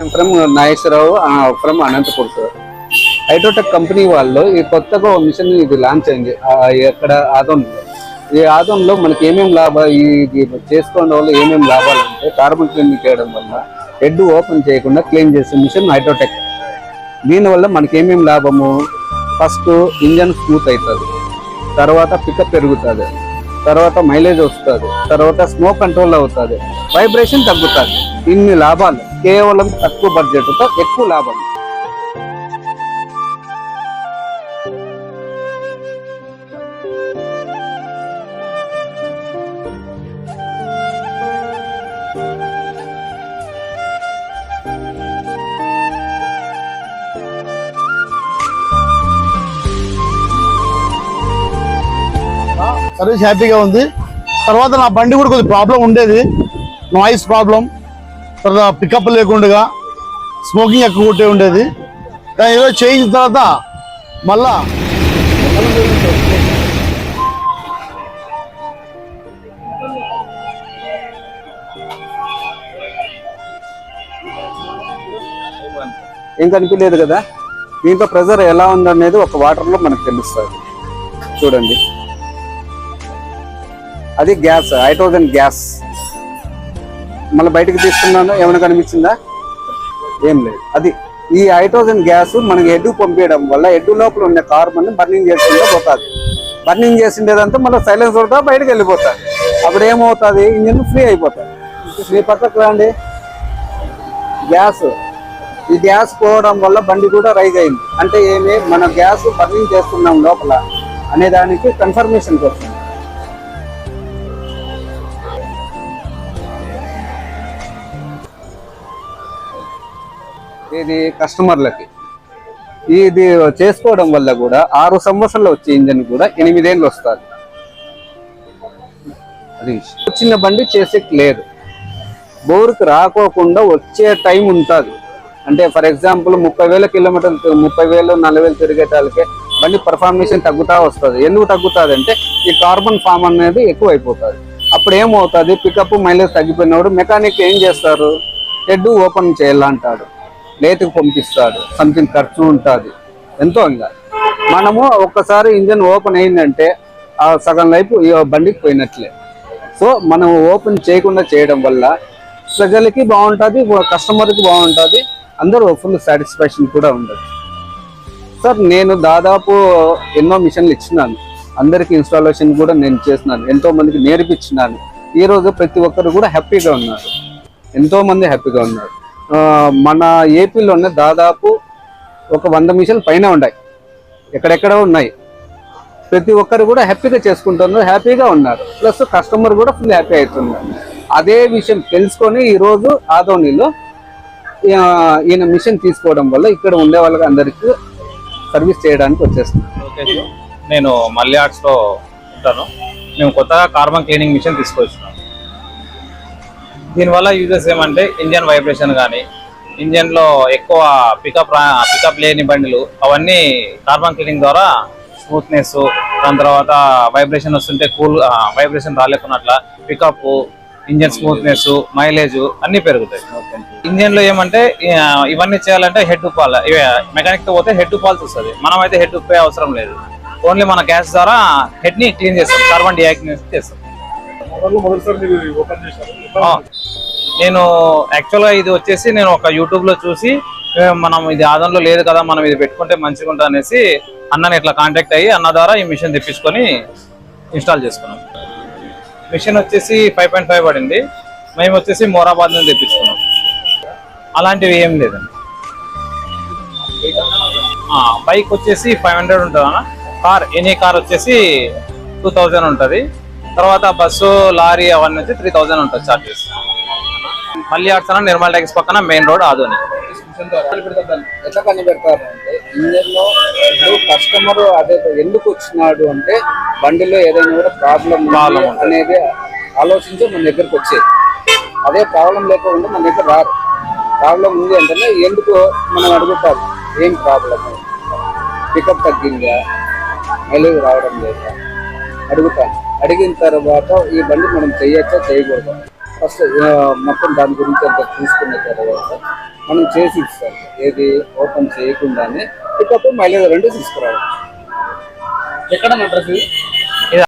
From Nageswararao from Anantapur sir Hydrotech company వాళ్ళు ఈ కొత్తగా ఒక మిషన్ ఇది లాంచ్ అయింది. ఎక్కడ ఆదోన్ ఈ ఆదోన్లో మనకి ఏమేమి లాభాలు ఇది చేసుకోవడం వల్ల ఏమేమి లాభాలు అంటే కార్బన్ క్లీనింగ్ చేయడం వల్ల హెడ్ ఓపెన్ చేయకుండా క్లీన్ చేసే మిషన్ హైడ్రోటెక్. దీనివల్ల మనకి ఏమేమి లాభము? ఫస్ట్ ఇంజన్ స్మూత్ అవుతుంది తర్వాత పికప్ పెరుగుతుంది. తర్వాత మైలేజ్ వస్తుంది. తర్వాత స్మోక్ కంట్రోల్ అవుతుంది. వైబ్రేషన్ తగ్గుతుంది. ఇన్ని లాభాలు. కేవలం తక్కువ బడ్జెట్తో ఎక్కువ లాభం సర్వీస్ హ్యాపీగా ఉంది. తర్వాత నా బండి కూడా కొద్దిగా ప్రాబ్లం ఉండేది. నాయిస్ ప్రాబ్లం తర్వాత పికప్ లేకుండా స్మోకింగ్ ఎక్కువ కొట్టే ఉండేది. కానీ ఏదో చేయించిన తర్వాత మళ్ళా ఏం కనిపించలేదు కదా? దీంట్లో ప్రెజర్ ఎలా ఉందనేది ఒక వాటర్లో మనకు తెలుస్తుంది. చూడండి. అది గ్యాస్ హైడ్రోజన్ గ్యాస్. మళ్ళీ బయటకు తీసుకున్నాను ఏమైనా కనిపించిందా? ఏం లేదు. అది ఈ హైడ్రోజన్ గ్యాస్ మనకి ఎడ్డు పంపించడం వల్ల ఎడ్డు లోపల ఉన్న కార్బన్ బర్నింగ్ చేసుకుంటే పోతుంది. బర్నింగ్ చేసిండేదంతా మళ్ళీ సైలెన్స్ కూడా బయటకు వెళ్ళిపోతుంది. అప్పుడు ఏమవుతుంది? ఇంజిన్ ఫ్రీ అయిపోతుంది. మీ పక్కకు రండి. గ్యాస్. ఈ గ్యాస్ పోవడం వల్ల బండి కూడా రైజ్ అయింది. అంటే ఏమి? మన గ్యాస్ బర్నింగ్ చేస్తున్నాం లోపల అనే దానికి కన్ఫర్మేషన్ వస్తుంది. ఇది కస్టమర్లకి. ఇది చేసుకోవడం వల్ల కూడా ఆరు సంవత్సరాలు వచ్చే ఇంజన్ కూడా ఎనిమిదేళ్ళు వస్తుంది. అది చిన్న వచ్చిన బండి చేసేకి లేదు. బోర్కి రాకోకుండా వచ్చే టైం ఉంటుంది. అంటే ఫర్ ఎగ్జాంపుల్ ముప్పై వేల కిలోమీటర్లు ముప్పై వేలు నలభై వేలు తిరిగేటాలకే బండి పర్ఫార్మేషన్ తగ్గుతా వస్తుంది. ఎందుకు తగ్గుతుంది అంటే ఈ కార్బన్ ఫామ్ అనేది ఎక్కువ అయిపోతుంది అప్పుడు ఏమవుతుంది? పికప్ మైలేజ్ తగ్గిపోయినప్పుడు మెకానిక్ ఏం చేస్తారు? Head open చేయాలంటాడు. లేటుకు పంపిస్తాడు. సంథింగ్ ఖర్చు ఉంటుంది. ఎంతో ఇంకా. మనము ఒక్కసారి ఇంజన్ ఓపెన్ అయిందంటే ఆ సగం లైఫ్ ఈ బండికి పోయినట్లే. సో మనం ఓపెన్ చేయకుండా చేయడం వల్ల ప్రజలకి బాగుంటుంది కస్టమర్కి బాగుంటుంది అందరూ ఫుల్ సాటిస్ఫాక్షన్ కూడా ఉండదు సార్ నేను దాదాపు ఎన్నో మిషన్లు ఇచ్చినాను. అందరికీ ఇన్స్టాలేషన్ కూడా నేను చేసినాను. ఎంతో మందికి నేర్పించినాను. ఈ రోజు ప్రతి ఒక్కరు కూడా హ్యాపీగా ఉన్నారు. ఎంతో మంది హ్యాపీగా ఉన్నారు. మన ఏపీలోనే దాదాపు ఒక వంద మిషన్లు పైన ఉన్నాయి. ఎక్కడెక్కడ ఉన్నాయి. ప్రతి ఒక్కరు కూడా హ్యాపీగా చేసుకుంటున్నారు హ్యాపీగా ఉన్నారు. ప్లస్ కస్టమర్ కూడా ఫుల్ హ్యాపీ అవుతున్నారు. అదే విషయం తెలుసుకొని ఈరోజు ఆదోనిలో ఈయన మిషన్ తీసుకోవడం వల్ల ఇక్కడ ఉండే వాళ్ళకి అందరికీ సర్వీస్ చేయడానికి వచ్చేస్తుంది. నేను మల్లి ఆర్ట్స్లో ఉంటాను. మేము కొత్తగా కార్బన్ క్లీనింగ్ మిషన్ తీసుకొచ్చినాం. దీనివల్ల యూజెస్ ఏమంటే ఇంజన్ వైబ్రేషన్ కానీ ఇంజన్లో ఎక్కువ పికప్ పికప్ లేని బండిలు అవన్నీ కార్బన్ క్లీనింగ్ ద్వారా స్మూత్నెస్ దాని తర్వాత వైబ్రేషన్ వస్తుంటే కూల్ వైబ్రేషన్ రాలేకున్నట్ల పికప్ ఇంజన్ స్మూత్నెస్ మైలేజ్ అన్ని పెరుగుతాయి. ఇంజన్లో ఏమంటే ఇవన్నీ చేయాలంటే హెడ్ పాల్ మెకానిక్తో పోతే హెడ్ పాల్స్ వస్తుంది మనం అయితే హెడ్ పే అవసరం లేదు. ఓన్లీ మన గ్యాస్ ద్వారా హెడ్ని క్లీన్ చేస్తాం కార్బన్ డియాగ్నోస్ చేస్తాం. నేను యాక్చువల్గా ఇది వచ్చేసి నేను ఒక యూట్యూబ్లో చూసి మనం ఇది ఆదంలో లేదు కదా మనం ఇది పెట్టుకుంటే మంచిగా ఉంటుంది అనేసి అన్నని ఇట్లా కాంటాక్ట్ అయ్యి అన్న ద్వారా ఈ మిషన్ తెప్పించుకొని ఇన్స్టాల్ చేసుకున్నాం. మిషన్ వచ్చేసి ఫైవ్ పాయింట్ ఫైవ్ పడింది. మేము వచ్చేసి మోరాబాద్ నుంచి తెప్పించుకున్నాం. అలాంటివి ఏం లేదండి. బైక్ వచ్చేసి ఫైవ్ హండ్రెడ్ ఉంటుంది అన్న కార్ ఎనీ కార్ వచ్చేసి టూ థౌజండ్ ఉంటుంది. తర్వాత బస్సు లారీ అవన్నీ వచ్చి త్రీ థౌజండ్ ఉంటుంది చార్జెస్ మళ్ళీ ఆడుతున్నా నిర్మల్ ట్యాక్స్ పక్కన మెయిన్ రోడ్ ఆదోని. ఎట్లా కనిపెడతారు అంటే ఇంజన్లో ఇప్పుడు కస్టమర్ అదే ఎందుకు వచ్చినాడు అంటే బండిలో ఏదైనా కూడా ప్రాబ్లం ఉంటుంది. అనేది ఆలోచించి మన దగ్గరకు వచ్చేది అదే ప్రాబ్లం లేకుండా మన దగ్గర రారు. ప్రాబ్లం ఉంది అంటే ఎందుకు మనం అడుగుతారు? ఏం ప్రాబ్లం పికప్ తగ్గిందా? మైలేజ్ రావడం లేదా? అడుగుతాను. అడిగిన తర్వాత ఈ బండి మనం చేయొచ్చా? చేయకూడదు? ఫస్ట్ మొత్తం దాని గురించి అంతా చూసుకున్న తర్వాత మనం చేసి ఇస్తాం. ఏది ఓపెన్ చేయకుండానే పికప్ మైలేజ్ రెండు తీసుకురావాలి ఎక్కడ అడ్రస్